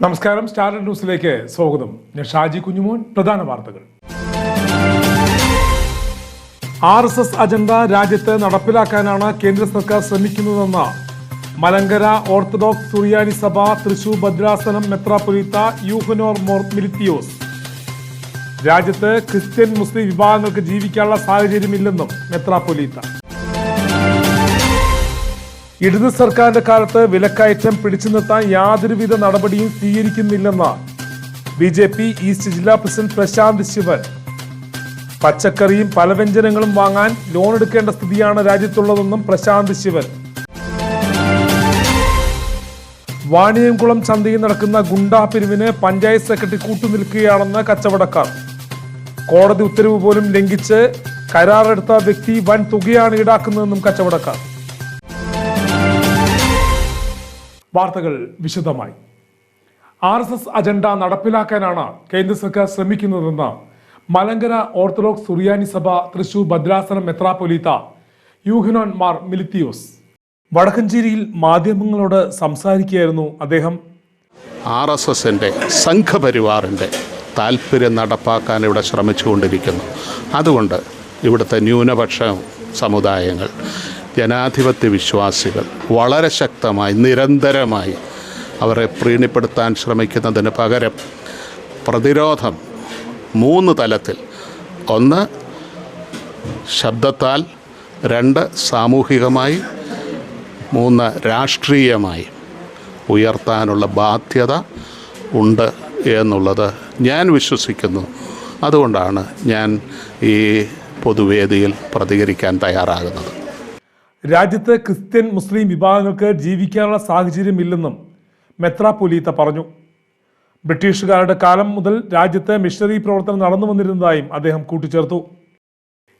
നമസ്കാരം സ്റ്റാർ ന്യൂസിലേക്ക് സ്വാഗതം. ഞാൻ ഷാജി കുഞ്ഞുമോൻ പ്രധാന വാർത്തകൾ. ആർ എസ് എസ് അജണ്ട രാജ്യത്ത് നടപ്പിലാക്കാനാണ് കേന്ദ്ര സർക്കാർ ശ്രമിക്കുന്നതെന്ന് മലങ്കര ഓർത്തഡോക്സ് സുറിയാനി സഭ തൃശൂർ ഭദ്രാസനം മെത്രാപൊലീത്ത യൂഹനോർ മോർ മിലിത്തിയോസ്. രാജ്യത്ത് ക്രിസ്ത്യൻ മുസ്ലിം വിഭാഗങ്ങൾക്ക് ജീവിക്കാനുള്ള സാഹചര്യമില്ലെന്നും മെത്രാപൊലീത്ത ഇടത് സർക്കാരിന്റെ കാലത്ത് വിലക്കയറ്റം പിടിച്ചു നിർത്താൻ യാതൊരുവിധ നടപടിയും സ്വീകരിക്കുന്നില്ലെന്ന് ബി ജെ പി ഈസ്റ്റ് ജില്ലാ പ്രസിഡന്റ് പ്രശാന്ത് ശിവൻ. പച്ചക്കറിയും പലവ്യഞ്ജനങ്ങളും വാങ്ങാൻ ലോൺ എടുക്കേണ്ട സ്ഥിതിയാണ് രാജ്യത്തുള്ളതെന്നും പ്രശാന്ത് ശിവൻ. വാണിയംകുളം ചന്തയിൽ നടക്കുന്ന ഗുണ്ടാ പിരിവിന് പഞ്ചായത്ത് സെക്രട്ടറി കൂട്ടുനിൽക്കുകയാണെന്ന് കച്ചവടക്കാർ. കോടതി ഉത്തരവ് പോലും ലംഘിച്ച് കരാറെടുത്ത വ്യക്തി വൻ തുകയാണ് ഈടാക്കുന്നതെന്നും കച്ചവടക്കാർ. വാർത്തകൾ വിശദമായി. ആർ എസ് എസ് അജണ്ട നടപ്പിലാക്കാനാണ് കേന്ദ്ര സർക്കാർ ശ്രമിക്കുന്നതെന്ന് മലങ്കര ഓർത്തഡോക്സ് സുറിയാനി സഭ തൃശൂർ ഭദ്രാസനം മെത്രാപൊലീത്ത യൂഹനോൻ മാർ മിലിത്തിയോസ്. വടക്കഞ്ചേരിയിൽ മാധ്യമങ്ങളോട് സംസാരിക്കുകയായിരുന്നു അദ്ദേഹം. ആർ എസ് എസിന്റെ സംഘപരിവാറിന്റെ താല്പര്യം നടപ്പാക്കാൻ ഇവിടെ ശ്രമിച്ചുകൊണ്ടിരിക്കുന്നു. അതുകൊണ്ട് ഇവിടുത്തെ ന്യൂനപക്ഷ സമുദായങ്ങൾ ജനാധിപത്യ വിശ്വാസികൾ വളരെ ശക്തമായി നിരന്തരമായി അവരെ പ്രീണിപ്പെടുത്താൻ ശ്രമിക്കുന്നതിന് പകരം പ്രതിരോധം മൂന്ന് തലത്തിൽ. ഒന്ന് ശബ്ദത്താൽ. രണ്ട് സാമൂഹികമായി. മൂന്ന് രാഷ്ട്രീയമായി ഉയർത്താനുള്ള ബാധ്യത ഉണ്ട് എന്നുള്ളത് ഞാൻ വിശ്വസിക്കുന്നു. അതുകൊണ്ടാണ് ഞാൻ ഈ പൊതുവേദിയിൽ പ്രതികരിക്കാൻ തയ്യാറാകുന്നത്. രാജ്യത്ത് ക്രിസ്ത്യൻ മുസ്ലിം വിഭാഗങ്ങൾക്ക് ജീവിക്കാനുള്ള സാഹചര്യമില്ലെന്നും മെത്രാപൊലീത്ത പറഞ്ഞു. ബ്രിട്ടീഷുകാരുടെ കാലം മുതൽ രാജ്യത്ത് മിഷണറി പ്രവർത്തനം നടന്നു വന്നിരുന്നതായും അദ്ദേഹം കൂട്ടിച്ചേർത്തു.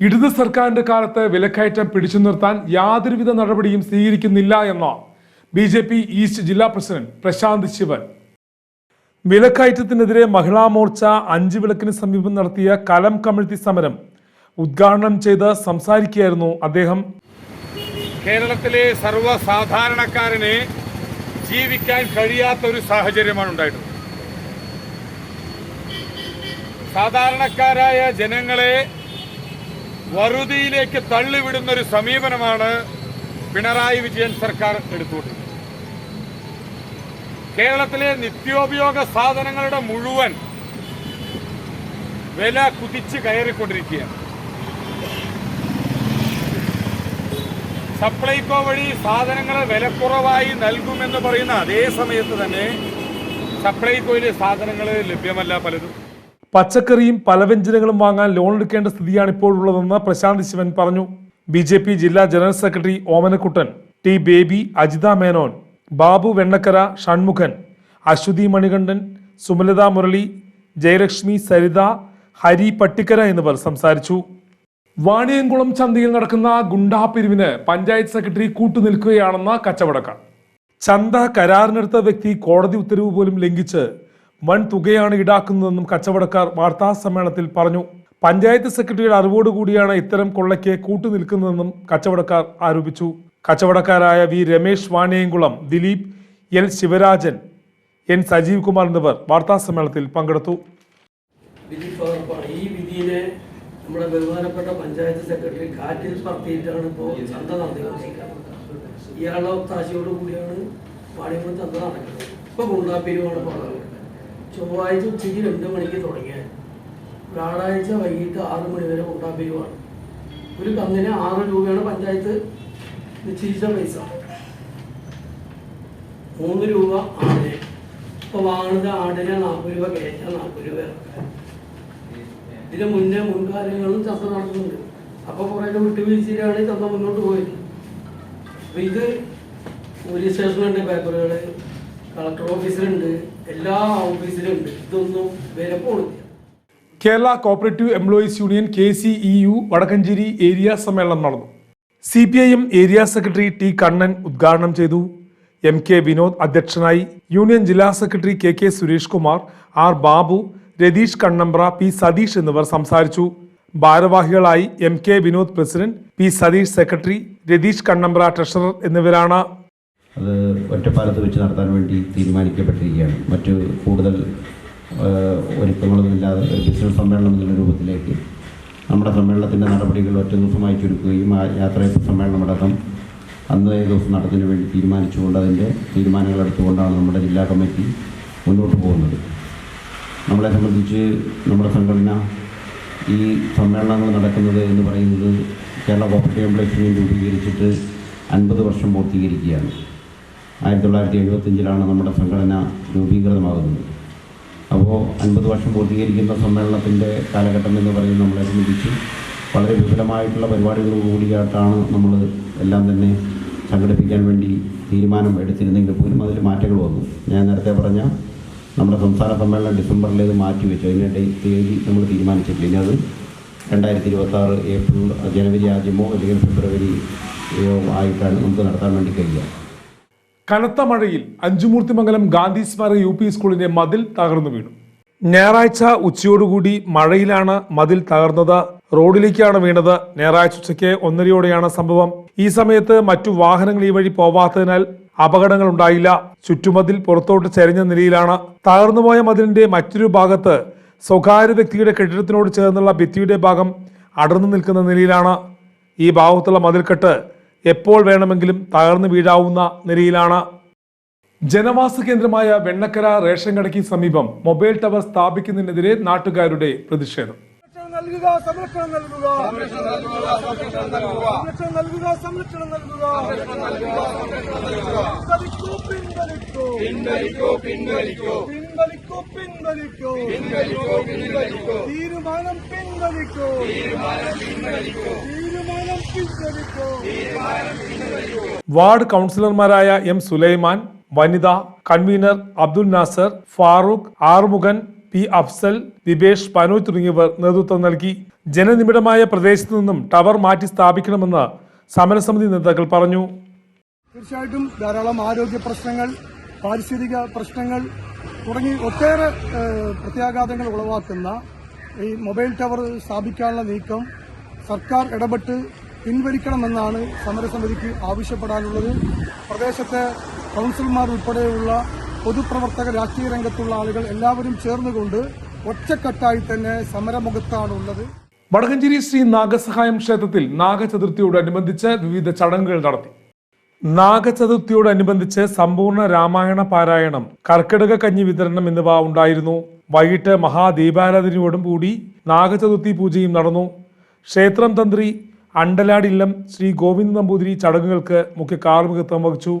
ഇടത് സർക്കാരിന്റെ കാലത്ത് വിലക്കയറ്റം പിടിച്ചു നിർത്താൻ യാതൊരുവിധ നടപടിയും സ്വീകരിക്കുന്നില്ല എന്ന ബി ജെ പി ഈസ്റ്റ് ജില്ലാ പ്രസിഡന്റ് പ്രശാന്ത് ശിവൻ. വിലക്കയറ്റത്തിനെതിരെ മഹിളാ മോർച്ച അഞ്ചു വിളക്കിന് സമീപം നടത്തിയ കലം കമിഴ്ത്തി സമരം ഉദ്ഘാടനം ചെയ്ത് സംസാരിക്കുകയായിരുന്നു അദ്ദേഹം. കേരളത്തിലെ സർവസാധാരണക്കാരന് ജീവിക്കാൻ കഴിയാത്ത ഒരു സാഹചര്യമാണ് ഉണ്ടായിട്ടുള്ളത്. സാധാരണക്കാരായ ജനങ്ങളെ വറുതിയിലേക്ക് തള്ളിവിടുന്ന ഒരു സമീപനമാണ് പിണറായി വിജയൻ സർക്കാർ എടുത്തുകൊണ്ടിരുന്നത് കേരളത്തിലെ നിത്യോപയോഗ സാധനങ്ങളുടെ മുഴുവൻ വില കുതിച്ച് കയറിക്കൊണ്ടിരിക്കുകയാണ്. സപ്ലൈകോ വഴി സാധനങ്ങൾ വിലക്കുറവായി നൽകുമെന്ന് പറയുന്ന അതേ സമയത്ത് തന്നെ സപ്ലൈകോയിലെ സാധനങ്ങൾ ലഭ്യമല്ല പലതും. പച്ചക്കറിയും പലവ്യഞ്ജനങ്ങളും വാങ്ങാൻ ലോൺ എടുക്കേണ്ട സ്ഥിതിയാണ് ഇപ്പോഴുള്ളതെന്ന് പ്രശാന്ത് ശിവൻ പറഞ്ഞു. ബി ജെ പി ജില്ലാ general secretary Omanakuttan T Baby Ajitha Menon Babu Vennakkara Shanmughan Aswathy Manikandan Sumalatha Murali Jayalakshmi Saritha Hari Pattikkara എന്നിവർ സംസാരിച്ചു. വാണിയംകുളം ചന്തയിൽ നടക്കുന്ന ഗുണ്ടാ പിരിവിന് പഞ്ചായത്ത് സെക്രട്ടറി കൂട്ടുനിൽക്കുകയാണെന്ന കച്ചവടക്കാർ. ചന്ത കരാറിനെടുത്ത വ്യക്തി കോടതി ഉത്തരവ് പോലും ലംഘിച്ച് വൻ തുകയാണ് ഈടാക്കുന്നതെന്നും കച്ചവടക്കാർ വാർത്താ സമ്മേളനത്തിൽ പറഞ്ഞു. പഞ്ചായത്ത് സെക്രട്ടറിയുടെ അറിവോടുകൂടിയാണ് ഇത്തരം കൊള്ളയ്ക്ക് കൂട്ടുനിൽക്കുന്നതെന്നും കച്ചവടക്കാർ ആരോപിച്ചു. കച്ചവടക്കാരായ V Ramesh Vaniyamkulam Dileep L Sivarajan N Sajeev Kumar എന്നിവർ വാർത്താ സമ്മേളനത്തിൽ പങ്കെടുത്തു. നമ്മുടെ ബഹുമാനപ്പെട്ട പഞ്ചായത്ത് സെക്രട്ടറി കാറ്റിൽ പറത്തിയിട്ടാണ് ഇപ്പോൾ ചന്ത നടത്തിക്കൊണ്ടിരിക്കുന്നത് ഇയാളുടെ ഒത്താശയോട് കൂടിയാണ് പാടിയപ്പോൾ ചന്ത നടക്കുന്നത്. ഇപ്പൊ ഗുണ്ടാപ്പേരുമാണ് പറഞ്ഞത് ചൊവ്വാഴ്ച ഉച്ചയ്ക്ക് രണ്ട് മണിക്ക് തുടങ്ങിയ വ്യാഴാഴ്ച വൈകിട്ട് ആറ് മണി വരെ ഗുണ്ടാപ്പേരുമാണ് ഒരു കന്നിന് ആറ് രൂപയാണ് പഞ്ചായത്ത് നിശ്ചയിച്ച പൈസ. മൂന്ന് രൂപ ആടിന്. ഇപ്പൊ വാങ്ങുന്നത് ആടിന് നാൽപ്പത് രൂപ കയറ്റാൻ നാൽപ്പത് രൂപ. ഇറക്കാൻ ഇതിന് മുന്നേ മുൻകാലങ്ങളിലും ചന്ത നടക്കുന്നുണ്ട്. അപ്പൊ കുറെ വിട്ടുവീഴ്ചയിലാണ് ഈ ചന്ത മുന്നോട്ട് പോയത്. അപ്പൊ ഇത് പോലീസ് സ്റ്റേഷനുണ്ട് പേപ്പറുകൾ കളക്ടർ ഓഫീസിലുണ്ട് എല്ലാ ഓഫീസിലും ഉണ്ട് ഇതൊന്നും വില പോണില്ല. Kerala cooperative employees union K C E U Vadakkanchery area സമ്മേളനം നടന്നു. C P I M area secretary T Kannan ഉദ്ഘാടനം ചെയ്തു. എം കെ വിനോദ് അധ്യക്ഷനായി. യൂണിയൻ ജില്ലാ secretary K K Suresh Kumar R Babu Ratheesh Kannambra P Satheesh എന്നിവർ സംസാരിച്ചു. ഭാരവാഹികളായി M K Vinod president P Satheesh secretary Ratheesh Kannambra treasurer എന്നിവരാണ്. അത് ഒറ്റപ്പാലത്ത് വെച്ച് നടത്താൻ വേണ്ടി തീരുമാനിക്കപ്പെട്ടിരിക്കുകയാണ്. മറ്റു കൂടുതൽ ഒരുക്കങ്ങളൊന്നുമില്ലാതെ ഒരു ബിസിനസ് സമ്മേളനം എന്നുള്ള രൂപത്തിലേക്ക് നമ്മുടെ സമ്മേളനത്തിന്റെ നടപടികൾ ഒറ്റ ദിവസമായി ചുരുക്കുകയും ആ യാത്രയപ്പ് സമ്മേളനമടക്കം അന്നേ ദിവസം നടത്തിന് വേണ്ടി തീരുമാനിച്ചുകൊണ്ട് അതിന്റെ തീരുമാനങ്ങൾ എടുത്തുകൊണ്ടാണ് നമ്മുടെ ജില്ലാ കമ്മിറ്റി മുന്നോട്ട് പോകുന്നത്. നമ്മളെ സംബന്ധിച്ച് നമ്മുടെ സംഘടന ഈ സമ്മേളനങ്ങൾ നടക്കുന്നത് എന്ന് പറയുന്നത് കേരള കോപ്പറേറ്റീവ് എംപ്ലോയീസ് രൂപീകരിച്ചിട്ട് അൻപത് വർഷം പൂർത്തീകരിക്കുകയാണ്. ആയിരത്തി തൊള്ളായിരത്തി എഴുപത്തഞ്ചിലാണ് നമ്മുടെ സംഘടന രൂപീകൃതമാകുന്നത്. അപ്പോൾ അൻപത് വർഷം പൂർത്തീകരിക്കുന്ന സമ്മേളനത്തിന്റെ കാലഘട്ടം എന്ന് പറയുന്നത് നമ്മളെ സംബന്ധിച്ച് വളരെ വിപുലമായിട്ടുള്ള പരിപാടികൾ കൂടിയായിട്ടാണ് നമ്മൾ എല്ലാം തന്നെ സംഘടിപ്പിക്കാൻ വേണ്ടി തീരുമാനം എടുത്തിരുന്നെങ്കിൽ പോലും അതിൽ മാറ്റങ്ങൾ വന്നു. ഞാൻ നേരത്തെ പറഞ്ഞ നമ്മുടെ സംസ്ഥാന സമ്മേളനം ഡിസംബറിലേത് മാറ്റിവെച്ചു. അതിന്റെ തീയതി നമ്മൾ തീരുമാനിച്ചിട്ടില്ല. ഇനി അത് രണ്ടായിരത്തി ഇരുപത്തി ആറ് ഏപ്രിൽ ജനുവരി ആദ്യമോ അല്ലെങ്കിൽ ഫെബ്രുവരിയോ ആയിട്ടാണ് നമുക്ക് നടത്താൻ വേണ്ടി കഴിയുക. കനത്ത മഴയിൽ അഞ്ചുമൂർത്തിമംഗലം ഗാന്ധി സ്മാരക യു പി സ്കൂളിന്റെ മതിൽ തകർന്നു വീണു. ഞായറാഴ്ച ഉച്ചയോടുകൂടി മഴയിലാണ് മതിൽ തകർന്നത്. റോഡിലേക്കാണ് വീണത്. ഞായറാഴ്ച ഉച്ചയ്ക്ക് ഒന്നരയോടെയാണ് സംഭവം. ഈ സമയത്ത് മറ്റു വാഹനങ്ങൾ ഈ വഴി പോവാത്തതിനാൽ അപകടങ്ങൾ ഉണ്ടായില്ല ചുറ്റുമതിൽ പുറത്തോട്ട് ചെരിഞ്ഞ നിലയിലാണ് തകർന്നുപോയ മതിലിന്റെ മറ്റൊരു ഭാഗത്ത് സ്വകാര്യ വ്യക്തിയുടെ കെട്ടിടത്തിനോട് ചേർന്നുള്ള ഭിത്തിയുടെ ഭാഗം അടർന്നു നിൽക്കുന്ന നിലയിലാണ്. ഈ ഭാഗത്തുള്ള മതിൽക്കെട്ട് എപ്പോൾ വേണമെങ്കിലും തകർന്നു വീഴാവുന്ന നിലയിലാണ്. ജനവാസ കേന്ദ്രമായ വെണ്ണക്കര റേഷൻ കടയ്ക്ക് സമീപം മൊബൈൽ ടവർ സ്ഥാപിക്കുന്നതിനെതിരെ നാട്ടുകാരുടെ പ്രതിഷേധം. നൽകുക സംരക്ഷണം നൽകുക. സംരക്ഷണം നൽകുക സംരക്ഷണം നൽകുക. പിൻവലിക്കൂ പിൻവലിക്കൂ. പിൻവലിക്കൂ പിൻവലിക്കൂ. പിൻവലിക്കൂ പിൻവലിക്കൂ തീരുമാനം പിൻവലിക്കൂ. തീരുമാനം പിൻവലിക്കൂ. വാർഡ് കൗൺസിലർമാരായ എം സുലൈമാൻ വനിത കൺവീനർ അബ്ദുൽ നാസർ ഫാറൂഖ് ആറുമുഖൻ പി അഫ്സൽ വിബേഷ് പനു തുടങ്ങിയവർ നേതൃത്വം നൽകി. ജനനിബിഡമായ പ്രദേശത്തു നിന്നും ടവർ മാറ്റി സ്ഥാപിക്കണമെന്ന് സമരസമിതി നേതാക്കൾ പറഞ്ഞു. തീർച്ചയായിട്ടും ധാരാളം ആരോഗ്യ പ്രശ്നങ്ങൾ പാരിസ്ഥിതിക പ്രശ്നങ്ങൾ തുടങ്ങി ഒട്ടേറെ പ്രത്യാഘാതങ്ങൾ ഉളവാക്കുന്ന ഈ മൊബൈൽ ടവർ സ്ഥാപിക്കാനുള്ള നീക്കം സർക്കാർ ഇടപെട്ട് പിൻവലിക്കണമെന്നാണ് സമരസമിതിക്ക് ആവശ്യപ്പെടാനുള്ളത്. പ്രദേശത്തെ കൗൺസിലർമാർ ഉൾപ്പെടെയുള്ള പൊതുപ്രവർത്തക രാഷ്ട്രീയ രംഗത്തുള്ള ആളുകൾ എല്ലാവരും ചേർന്നുകൊണ്ട് ഒറ്റക്കെട്ടായി തന്നെ സമരമുഖത്താണുള്ളത്. വടക്കഞ്ചേരി ശ്രീ നാഗസഹായം ക്ഷേത്രത്തിൽ നാഗചതുർത്ഥിയോടനുബന്ധിച്ച് വിവിധ ചടങ്ങുകൾ നടത്തി. നാഗചതുർത്ഥിയോടനുബന്ധിച്ച് സമ്പൂർണ രാമായണ പാരായണം കർക്കിടക കഞ്ഞി വിതരണം എന്നിവ ഉണ്ടായിരുന്നു. വൈകിട്ട് മഹാദീപാരാധനയോടും കൂടി നാഗചതുർത്ഥി പൂജയും നടന്നു. ക്ഷേത്രം തന്ത്രി അണ്ടലാടില്ലം ശ്രീ ഗോവിന്ദ് നമ്പൂതിരി ചടങ്ങുകൾക്ക് മുഖ്യ കാർമികത്വം വഹിച്ചു.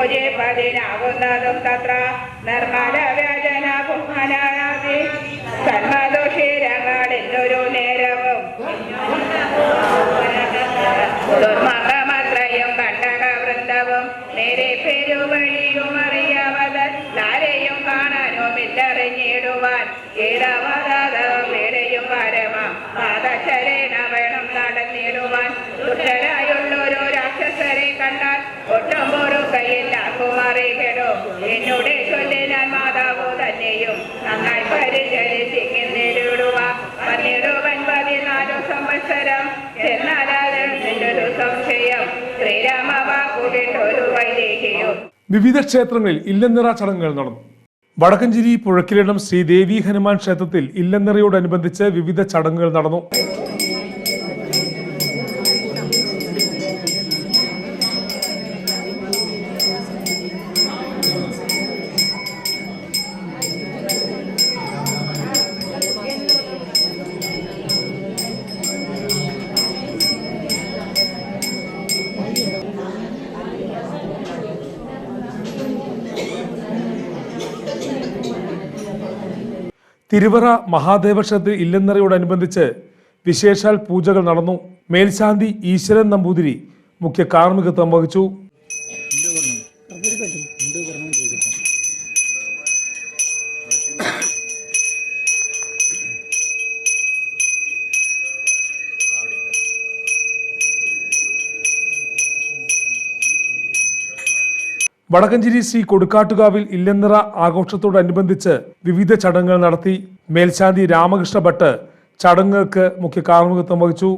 പൂജെ പതിനാകുന്നതും തത്ര നിർമ്മല വ്യജന കുമ്മനാദി സന്മദോഷീരങ്ങളിലൊരു നേരവും. ദുർമകമത്രയും കണ്ടക വൃന്ദവും നേരെ പെരുവഴിയും അറിയാവതൻ ആരെയും കാണാനും ഇല്ലറിഞ്ഞിടുവാൻ ഇടവതാതവും ഇടയും പരമ പാദശരേണ വേണം നടന്നിടുവാൻ. ദുഷ്ടരായുള്ളൊരു രാക്ഷസരെ കണ്ടാൽ ഒട്ടും പൊറുക്കയില്ല കുമാറികടോ എന്നോട് ചൊല്ലിനാൽ മാതാവു തന്നെയും. നന്നായി പരിചരിച്ചിടുക പന്നിടുവൻ പതിനാലു സംവത്സരം. എന്നാലൊരു സംശയം. ശ്രീരാമ വാക്കുകിട്ടൊരു വൈദേഹിയും. വിവിധ ക്ഷേത്രങ്ങളിൽ ഇല്ലെന്നിറ ചടങ്ങുകൾ നടന്നു. വടക്കഞ്ചേരി പുഴക്കിലിടം ശ്രീദേവി ഹനുമാൻ ക്ഷേത്രത്തിൽ ഇല്ലെന്നിറയോടനുബന്ധിച്ച് വിവിധ ചടങ്ങുകൾ നടന്നു. തിരുവറ മഹാദേവ ക്ഷേത്രത്തിൽ ഇല്ലെന്നറയോടനുബന്ധിച്ച് വിശേഷാൽ പൂജകൾ നടന്നു. മേൽശാന്തി ഈശ്വരൻ നമ്പൂതിരി മുഖ്യ കാർമ്മികത്വം വഹിച്ചു. വടക്കഞ്ചേരി ശ്രീ കൊടുക്കാട്ടുകാവിൽ ഇല്ലെന്നിറ ആഘോഷത്തോടനുബന്ധിച്ച് വിവിധ ചടങ്ങുകൾ നടത്തി മേൽശാന്തി രാമകൃഷ്ണ ഭട്ട് ചടങ്ങുകൾക്ക് മുഖ്യ കാർമ്മികത്വം വഹിച്ചു.